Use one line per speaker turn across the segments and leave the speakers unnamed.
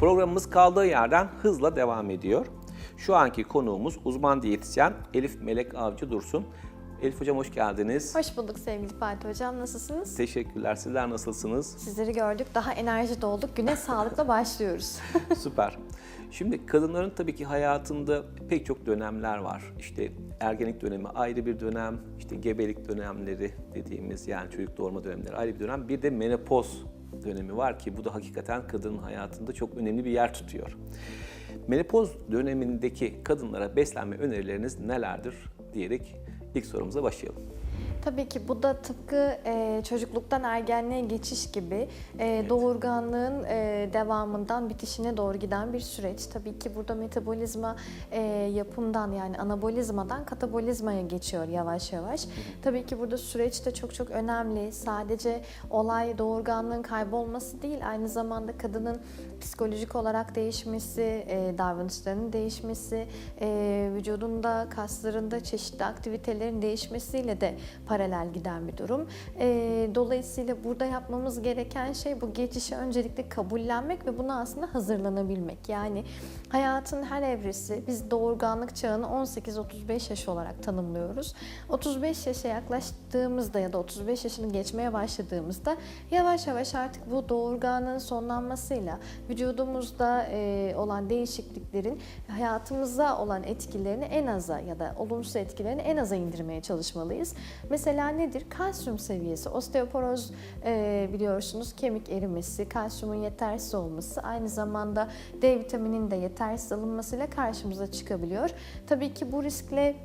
Programımız kaldığı yerden hızla devam ediyor. Şu anki konuğumuz uzman diyetisyen Elif Melek Avcı Dursun. Elif Hocam hoş geldiniz.
Hoş bulduk sevgili Fatih Hocam. Nasılsınız?
Teşekkürler. Sizler nasılsınız?
Sizleri gördük. Daha enerji dolduk. Güne sağlıkla başlıyoruz.
Süper. Şimdi kadınların tabii ki hayatında pek çok dönemler var. İşte ergenlik dönemi ayrı bir dönem, işte gebelik dönemleri dediğimiz yani çocuk doğurma dönemleri ayrı bir dönem. Bir de menopoz dönemi var ki bu da hakikaten kadının hayatında çok önemli bir yer tutuyor. Menopoz dönemindeki kadınlara beslenme önerileriniz nelerdir diyerek ilk sorumuza başlayalım.
Tabii ki bu da tıpkı e, çocukluktan ergenliğe geçiş gibi e, doğurganlığın e, devamından bitişine doğru giden bir süreç. Tabii ki burada metabolizma e, yapımdan yani anabolizmadan katabolizmaya geçiyor yavaş yavaş. Tabii ki burada süreç de çok çok önemli. Sadece olay doğurganlığın kaybolması değil, aynı zamanda kadının psikolojik olarak değişmesi, e, davranışlarının değişmesi, e, vücudunda, kaslarında çeşitli aktivitelerin değişmesiyle de paralel giden bir durum. E, dolayısıyla burada yapmamız gereken şey bu geçişi öncelikle kabullenmek ve buna aslında hazırlanabilmek. Yani hayatın her evresi, biz doğurganlık çağını 18-35 yaş olarak tanımlıyoruz. 35 yaşa yaklaştığımızda ya da 35 yaşını geçmeye başladığımızda yavaş yavaş artık bu doğurganlığın sonlanmasıyla vücudumuzda e, olan değişikliklerin hayatımıza olan etkilerini en aza ya da olumsuz etkilerini en aza indirmeye çalışmalıyız. Mesela nedir? Kalsiyum seviyesi. Osteoporoz e, biliyorsunuz kemik erimesi, kalsiyumun yetersiz olması, aynı zamanda D vitaminin de yetersiz alınmasıyla karşımıza çıkabiliyor. Tabii ki bu riskle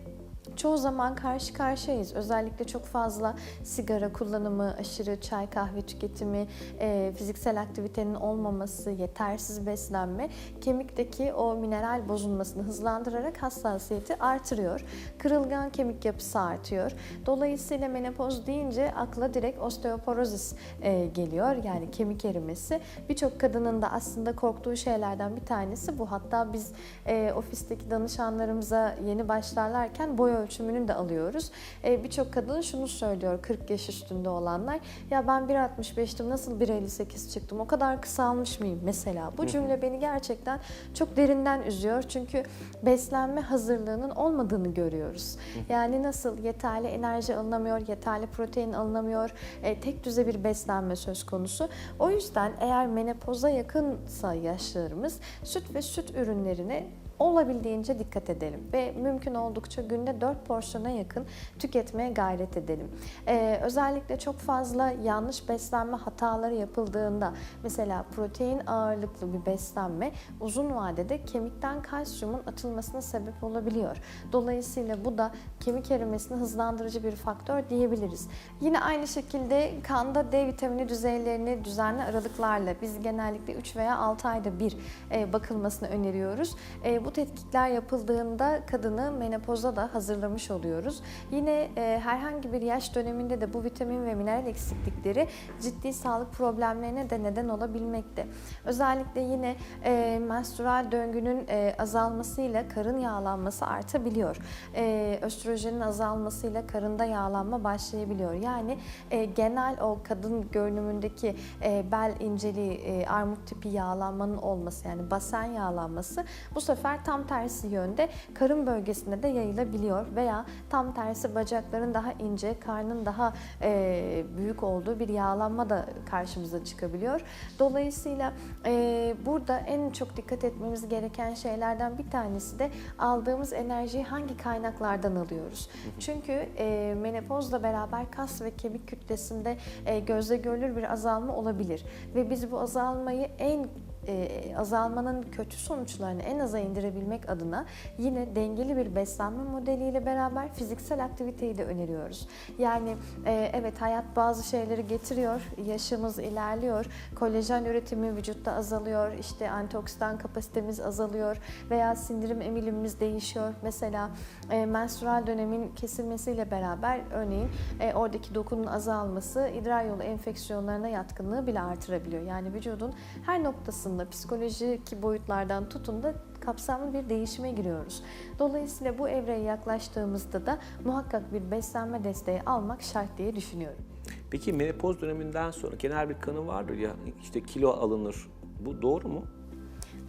Çoğu zaman karşı karşıyayız. Özellikle çok fazla sigara kullanımı, aşırı çay kahve tüketimi, e, fiziksel aktivitenin olmaması, yetersiz beslenme kemikteki o mineral bozulmasını hızlandırarak hassasiyeti artırıyor. Kırılgan kemik yapısı artıyor. Dolayısıyla menopoz deyince akla direkt osteoporozis e, geliyor. Yani kemik erimesi. Birçok kadının da aslında korktuğu şeylerden bir tanesi bu. Hatta biz e, ofisteki danışanlarımıza yeni başlarlarken boy ölçümünü de alıyoruz. E, Birçok kadın şunu söylüyor 40 yaş üstünde olanlar. Ya ben 1.65'tim nasıl 1.58 çıktım? O kadar kısalmış mıyım mesela? Bu cümle beni gerçekten çok derinden üzüyor. Çünkü beslenme hazırlığının olmadığını görüyoruz. Yani nasıl yeterli enerji alınamıyor, yeterli protein alınamıyor, e, tek düze bir beslenme söz konusu. O yüzden eğer menopoza yakınsa yaşlarımız süt ve süt ürünlerine olabildiğince dikkat edelim ve mümkün oldukça günde 4 porsiyona yakın tüketmeye gayret edelim. Ee, özellikle çok fazla yanlış beslenme hataları yapıldığında mesela protein ağırlıklı bir beslenme uzun vadede kemikten kalsiyumun atılmasına sebep olabiliyor. Dolayısıyla bu da kemik erimesini hızlandırıcı bir faktör diyebiliriz. Yine aynı şekilde kanda D vitamini düzeylerini düzenli aralıklarla biz genellikle 3 veya 6 ayda bir e, bakılmasını öneriyoruz. E, bu tetkikler yapıldığında kadını menopoza da hazırlamış oluyoruz. Yine e, herhangi bir yaş döneminde de bu vitamin ve mineral eksiklikleri ciddi sağlık problemlerine de neden olabilmekte. Özellikle yine e, menstrual döngünün e, azalmasıyla karın yağlanması artabiliyor. E, östrojenin azalmasıyla karında yağlanma başlayabiliyor. Yani e, genel o kadın görünümündeki e, bel inceliği, e, armut tipi yağlanmanın olması yani basen yağlanması bu sefer tam tersi yönde karın bölgesinde de yayılabiliyor veya tam tersi bacakların daha ince, karnın daha e, büyük olduğu bir yağlanma da karşımıza çıkabiliyor. Dolayısıyla e, burada en çok dikkat etmemiz gereken şeylerden bir tanesi de aldığımız enerjiyi hangi kaynaklardan alıyoruz. Çünkü e, menopozla beraber kas ve kemik kütlesinde e, gözle görülür bir azalma olabilir ve biz bu azalmayı en e, azalmanın kötü sonuçlarını en aza indirebilmek adına yine dengeli bir beslenme modeliyle beraber fiziksel aktiviteyi de öneriyoruz. Yani e, evet hayat bazı şeyleri getiriyor, yaşımız ilerliyor, kolajen üretimi vücutta azalıyor, işte antioksidan kapasitemiz azalıyor veya sindirim emilimimiz değişiyor. Mesela e, menstrual dönemin kesilmesiyle beraber örneğin e, oradaki dokunun azalması idrar yolu enfeksiyonlarına yatkınlığı bile artırabiliyor. Yani vücudun her noktasında psikolojik boyutlardan tutun da kapsamlı bir değişime giriyoruz. Dolayısıyla bu evreye yaklaştığımızda da muhakkak bir beslenme desteği almak şart diye düşünüyorum.
Peki menopoz döneminden sonra genel bir kanı vardır ya işte kilo alınır. Bu doğru mu?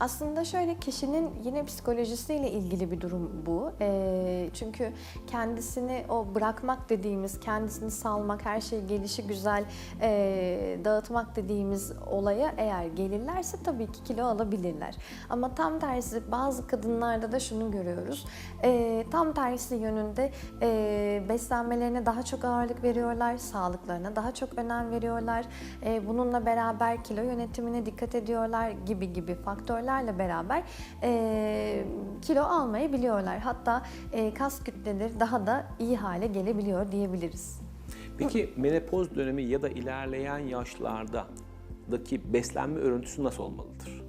Aslında şöyle kişinin yine psikolojisiyle ilgili bir durum bu. Ee, çünkü kendisini o bırakmak dediğimiz, kendisini salmak, her şey gelişi güzel e, dağıtmak dediğimiz olaya eğer gelirlerse tabii ki kilo alabilirler. Ama tam tersi bazı kadınlarda da şunu görüyoruz. Ee, tam tersi yönünde e, beslenmelerine daha çok ağırlık veriyorlar, sağlıklarına daha çok önem veriyorlar. E, bununla beraber kilo yönetimine dikkat ediyorlar gibi gibi faktörlerle beraber e, kilo almayı biliyorlar. Hatta e, kas kütleleri daha da iyi hale gelebiliyor diyebiliriz.
Peki menopoz dönemi ya da ilerleyen yaşlardaki beslenme örüntüsü nasıl olmalıdır?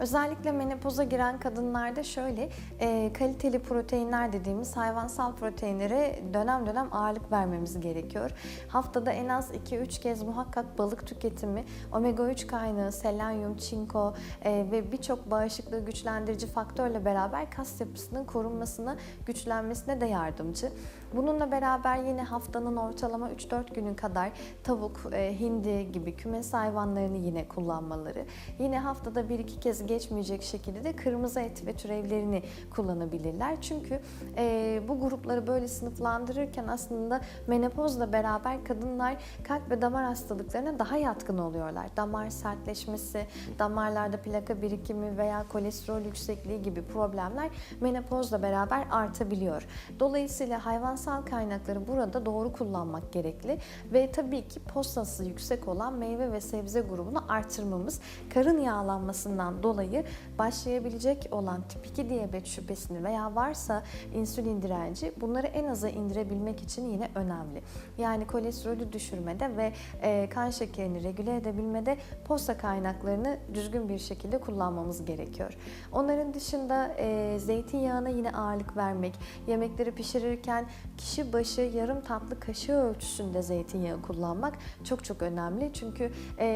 Özellikle menopoza giren kadınlarda şöyle e, kaliteli proteinler dediğimiz hayvansal proteinlere dönem dönem ağırlık vermemiz gerekiyor. Haftada en az 2-3 kez muhakkak balık tüketimi, omega 3 kaynağı, selenyum, çinko e, ve birçok bağışıklığı güçlendirici faktörle beraber kas yapısının korunmasına, güçlenmesine de yardımcı. Bununla beraber yine haftanın ortalama 3-4 günü kadar tavuk, e, hindi gibi kümes hayvanlarını yine kullanmaları. Yine haftada 1-2 kez geçmeyecek şekilde de kırmızı et ve türevlerini kullanabilirler. Çünkü e, bu grupları böyle sınıflandırırken aslında menopozla beraber kadınlar kalp ve damar hastalıklarına daha yatkın oluyorlar. Damar sertleşmesi, damarlarda plaka birikimi veya kolesterol yüksekliği gibi problemler menopozla beraber artabiliyor. Dolayısıyla hayvansal kaynakları burada doğru kullanmak gerekli ve tabii ki postası yüksek olan meyve ve sebze grubunu artırmamız karın yağlanmasından dolayı başlayabilecek olan tip 2 diyabet şüphesini veya varsa insülin direnci bunları en aza indirebilmek için yine önemli. Yani kolesterolü düşürmede ve e, kan şekerini regüle edebilmede posta kaynaklarını düzgün bir şekilde kullanmamız gerekiyor. Onların dışında e, zeytinyağına yine ağırlık vermek, yemekleri pişirirken kişi başı yarım tatlı kaşığı ölçüsünde zeytinyağı kullanmak çok çok önemli. Çünkü e,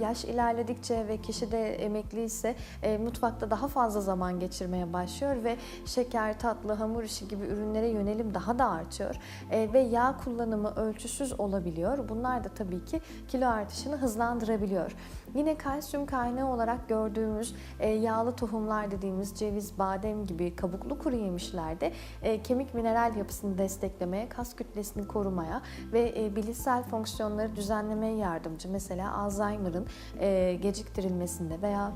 yaş ilerledikçe ve kişi de emekli ise e, mutfakta daha fazla zaman geçirmeye başlıyor ve şeker, tatlı, hamur işi gibi ürünlere yönelim daha da artıyor. E, ve yağ kullanımı ölçüsüz olabiliyor. Bunlar da tabii ki kilo artışını hızlandırabiliyor. Yine kalsiyum kaynağı olarak gördüğümüz e, yağlı tohumlar dediğimiz ceviz, badem gibi kabuklu kuru yemişlerde e, kemik mineral yapısını desteklemeye, kas kütlesini korumaya ve e, bilişsel fonksiyonları düzenlemeye yardımcı. Mesela Alzheimer'ın geciktirilmesinde veya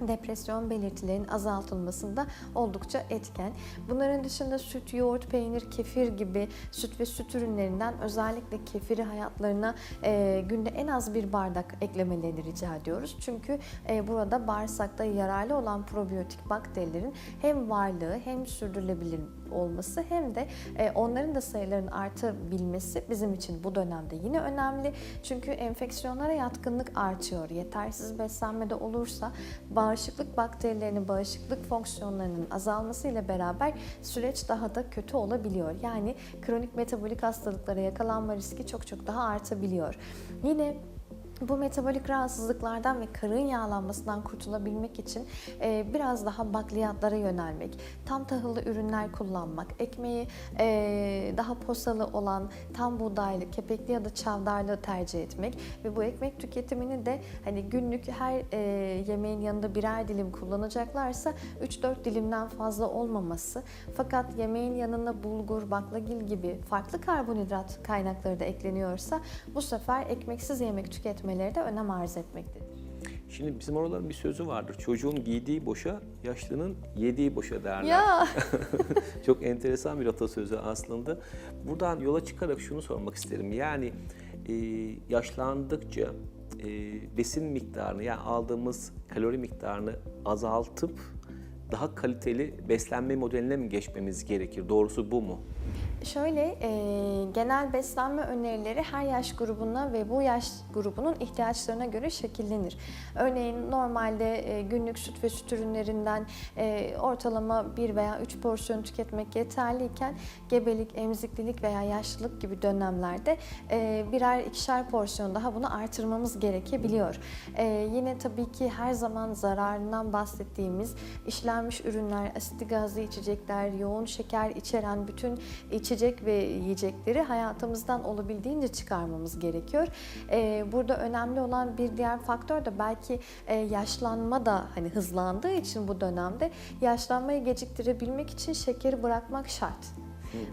depresyon belirtilerinin azaltılmasında oldukça etken. Bunların dışında süt, yoğurt, peynir, kefir gibi süt ve süt ürünlerinden özellikle kefiri hayatlarına e, günde en az bir bardak eklemelerini rica ediyoruz. Çünkü e, burada bağırsakta yararlı olan probiyotik bakterilerin hem varlığı hem sürdürülebilir olması hem de e, onların da sayılarının artabilmesi bizim için bu dönemde yine önemli. Çünkü enfeksiyonlara yatkınlık artıyor. Yetersiz beslenmede olursa bağışıklık bakterilerinin bağışıklık fonksiyonlarının azalmasıyla beraber süreç daha da kötü olabiliyor. Yani kronik metabolik hastalıklara yakalanma riski çok çok daha artabiliyor. Yine bu metabolik rahatsızlıklardan ve karın yağlanmasından kurtulabilmek için e, biraz daha bakliyatlara yönelmek, tam tahıllı ürünler kullanmak, ekmeği e, daha posalı olan tam buğdaylı, kepekli ya da çavdarlı tercih etmek ve bu ekmek tüketimini de hani günlük her e, yemeğin yanında birer dilim kullanacaklarsa 3-4 dilimden fazla olmaması. Fakat yemeğin yanına bulgur, baklagil gibi farklı karbonhidrat kaynakları da ekleniyorsa bu sefer ekmeksiz yemek tüketmek etmeleri de önem arz etmektedir.
Şimdi bizim oraların bir sözü vardır. Çocuğun giydiği boşa, yaşlının yediği boşa derler.
Ya
Çok enteresan bir atasözü aslında. Buradan yola çıkarak şunu sormak isterim. Yani e, yaşlandıkça e, besin miktarını yani aldığımız kalori miktarını azaltıp daha kaliteli beslenme modeline mi geçmemiz gerekir? Doğrusu bu mu?
Şöyle e, genel beslenme önerileri her yaş grubuna ve bu yaş grubunun ihtiyaçlarına göre şekillenir. Örneğin normalde e, günlük süt ve süt ürünlerinden e, ortalama 1 veya 3 porsiyon tüketmek yeterliyken gebelik, emziklilik veya yaşlılık gibi dönemlerde e, birer ikişer porsiyon daha bunu artırmamız gerekebiliyor. E, yine tabii ki her zaman zararından bahsettiğimiz işlenmiş ürünler, asitli gazlı içecekler, yoğun şeker içeren bütün iç içecek ve yiyecekleri hayatımızdan olabildiğince çıkarmamız gerekiyor. E, burada önemli olan bir diğer faktör de belki e, yaşlanma da hani hızlandığı için bu dönemde yaşlanmayı geciktirebilmek için şekeri bırakmak şart.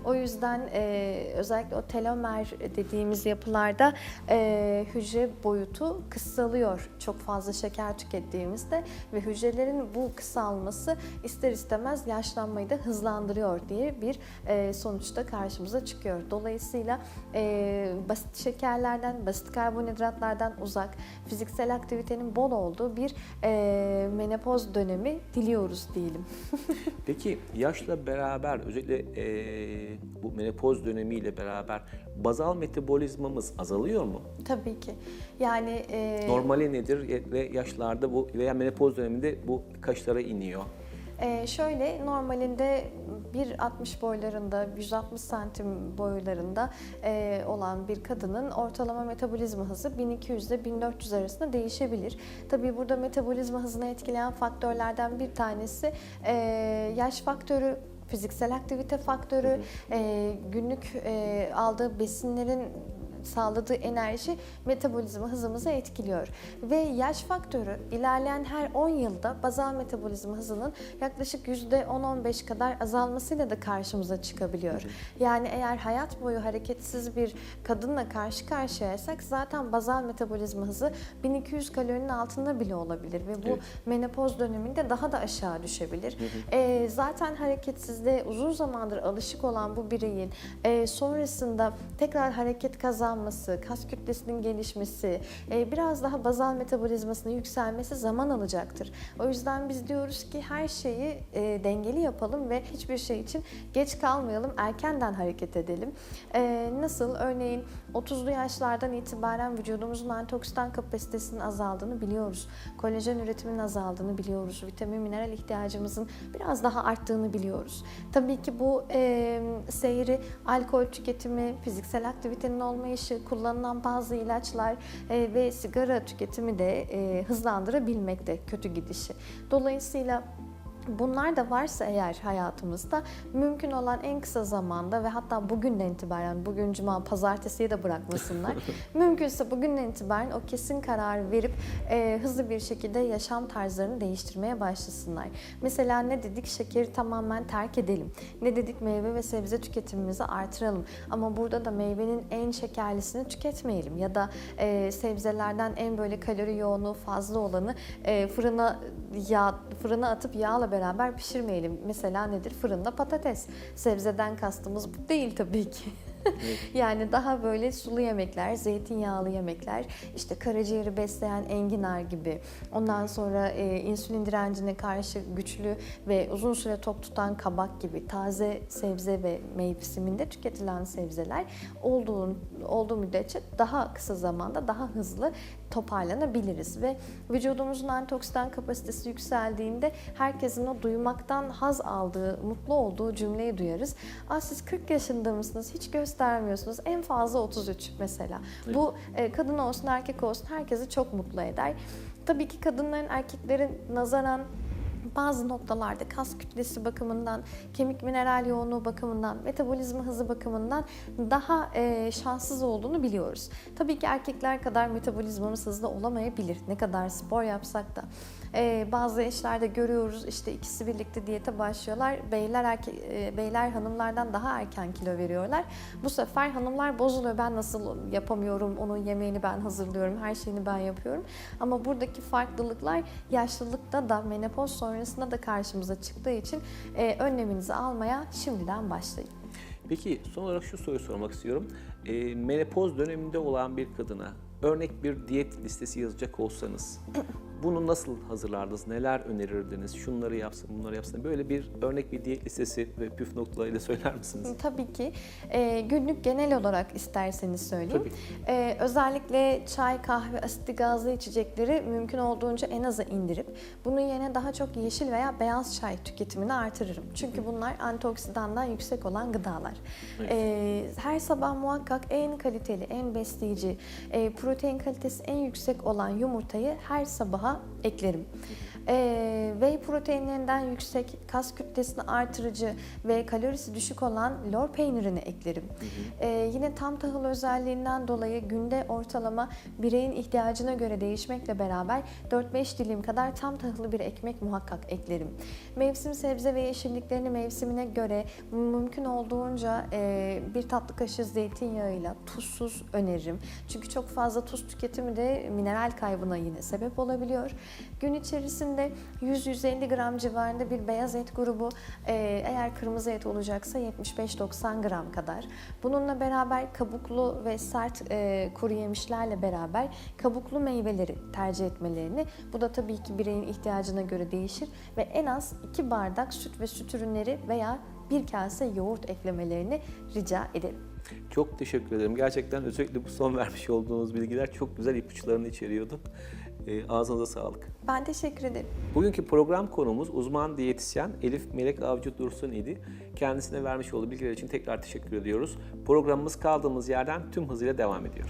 O yüzden e, özellikle o telomer dediğimiz yapılarda e, hücre boyutu kısalıyor çok fazla şeker tükettiğimizde ve hücrelerin bu kısalması ister istemez yaşlanmayı da hızlandırıyor diye bir e, sonuçta karşımıza çıkıyor. Dolayısıyla e, basit şekerlerden, basit karbonhidratlardan uzak, fiziksel aktivitenin bol olduğu bir e, menopoz dönemi diliyoruz diyelim.
Peki yaşla beraber özellikle eee, bu menopoz dönemiyle beraber bazal metabolizmamız azalıyor mu?
Tabii ki. Yani e,
Normali nedir ve yaşlarda bu veya menopoz döneminde bu kaçlara iniyor?
Ee, şöyle normalinde 1.60 boylarında, 160 santim boylarında e, olan bir kadının ortalama metabolizma hızı 1200 ile 1400 arasında değişebilir. Tabii burada metabolizma hızını etkileyen faktörlerden bir tanesi e, yaş faktörü, fiziksel aktivite faktörü, e, günlük e, aldığı besinlerin sağladığı enerji metabolizma hızımızı etkiliyor. Ve yaş faktörü ilerleyen her 10 yılda bazal metabolizma hızının yaklaşık %10-15 kadar azalmasıyla da karşımıza çıkabiliyor. Yani eğer hayat boyu hareketsiz bir kadınla karşı karşıyaysak zaten bazal metabolizma hızı 1200 kalorinin altında bile olabilir ve bu
Evet.
menopoz döneminde daha da aşağı düşebilir. Ee, zaten hareketsizliğe uzun zamandır alışık olan bu bireyin e, sonrasında tekrar hareket kazanması, kas kütlesinin gelişmesi, e, biraz daha bazal metabolizmasının yükselmesi zaman alacaktır. O yüzden biz diyoruz ki her şeyi e, dengeli yapalım ve hiçbir şey için geç kalmayalım, erkenden hareket edelim. E, nasıl? Örneğin 30'lu yaşlardan itibaren vücudumuzun antioksidan kapasitesinin azaldığını biliyoruz. Kolajen üretiminin azaldığını biliyoruz. Vitamin, mineral ihtiyacımızın biraz daha arttığını biliyoruz. Tabii ki bu e, seyri, alkol tüketimi, fiziksel aktivitenin olmayışı, kullanılan bazı ilaçlar e, ve sigara tüketimi de e, hızlandırabilmekte kötü gidişi. Dolayısıyla Bunlar da varsa eğer hayatımızda mümkün olan en kısa zamanda ve hatta bugünden itibaren, bugün cuma, pazartesiye de bırakmasınlar. Mümkünse bugünden itibaren o kesin kararı verip e, hızlı bir şekilde yaşam tarzlarını değiştirmeye başlasınlar. Mesela ne dedik? Şekeri tamamen terk edelim. Ne dedik? Meyve ve sebze tüketimimizi artıralım. Ama burada da meyvenin en şekerlisini tüketmeyelim. Ya da e, sebzelerden en böyle kalori yoğunluğu fazla olanı e, fırına yağ, fırına atıp yağla beraber pişirmeyelim. Mesela nedir? Fırında patates. Sebzeden kastımız bu değil tabii ki. Yani daha böyle sulu yemekler, zeytinyağlı yemekler, işte karaciğeri besleyen enginar gibi. Ondan sonra e, insülin direncine karşı güçlü ve uzun süre tok tutan kabak gibi taze sebze ve mevsiminde tüketilen sebzeler olduğu, olduğu müddetçe daha kısa zamanda daha hızlı toparlanabiliriz ve vücudumuzun antioksidan kapasitesi yükseldiğinde herkesin o duymaktan haz aldığı, mutlu olduğu cümleyi duyarız. Aa siz 40 yaşında mısınız? Hiç göstermiyorsunuz. En fazla 33 mesela. Bu e, kadın olsun erkek olsun herkesi çok mutlu eder. Tabii ki kadınların erkeklerin nazaran bazı noktalarda kas kütlesi bakımından, kemik mineral yoğunluğu bakımından, metabolizma hızı bakımından daha e, şanssız olduğunu biliyoruz. Tabii ki erkekler kadar metabolizmamız hızlı olamayabilir. Ne kadar spor yapsak da. E, bazı eşlerde görüyoruz işte ikisi birlikte diyete başlıyorlar. Beyler erke, e, beyler hanımlardan daha erken kilo veriyorlar. Bu sefer hanımlar bozuluyor. Ben nasıl yapamıyorum? Onun yemeğini ben hazırlıyorum. Her şeyini ben yapıyorum. Ama buradaki farklılıklar yaşlılıkta da menopoz sonrasında da karşımıza çıktığı için e, önleminizi almaya şimdiden başlayın.
Peki son olarak şu soruyu sormak istiyorum. Ee, menopoz döneminde olan bir kadına örnek bir diyet listesi yazacak olsanız bunu nasıl hazırlardınız? Neler önerirdiniz? Şunları yapsın, bunları yapsın. Böyle bir örnek bir diyet listesi ve püf noktalarıyla söyler misiniz?
Tabii ki. E, günlük genel olarak isterseniz söyleyeyim.
Tabii.
E, özellikle çay, kahve, asitli gazlı içecekleri mümkün olduğunca en aza indirip bunun yerine daha çok yeşil veya beyaz çay tüketimini artırırım. Çünkü bunlar antioksidandan yüksek olan gıdalar.
Evet.
E, her sabah muhakkak en kaliteli, en besleyici, e, protein kalitesi en yüksek olan yumurtayı her sabaha eklerim. Ee, whey proteinlerinden yüksek, kas kütlesini artırıcı ve kalorisi düşük olan lor peynirini eklerim. Ee, yine tam tahıl özelliğinden dolayı günde ortalama bireyin ihtiyacına göre değişmekle beraber 4-5 dilim kadar tam tahıllı bir ekmek muhakkak eklerim. Mevsim sebze ve yeşilliklerini mevsimine göre mümkün olduğunca e, bir tatlı kaşığı zeytinyağıyla tuzsuz öneririm. Çünkü çok fazla tuz tüketimi de mineral kaybına yine sebep olabiliyor. Gün içerisinde 100-150 gram civarında bir beyaz et grubu e, eğer kırmızı et olacaksa 75-90 gram kadar. Bununla beraber kabuklu ve sert e, kuru yemişlerle beraber kabuklu meyveleri tercih etmelerini bu da tabii ki bireyin ihtiyacına göre değişir ve en az 2 bardak süt ve süt ürünleri veya bir kase yoğurt eklemelerini rica ederim.
Çok teşekkür ederim. Gerçekten özellikle bu son vermiş olduğunuz bilgiler çok güzel ipuçlarını içeriyordu. Ee, ağzınıza sağlık.
Ben teşekkür ederim.
Bugünkü program konumuz uzman diyetisyen Elif Melek Avcı Dursun idi. Kendisine vermiş olduğu bilgiler için tekrar teşekkür ediyoruz. Programımız kaldığımız yerden tüm hızıyla devam ediyor.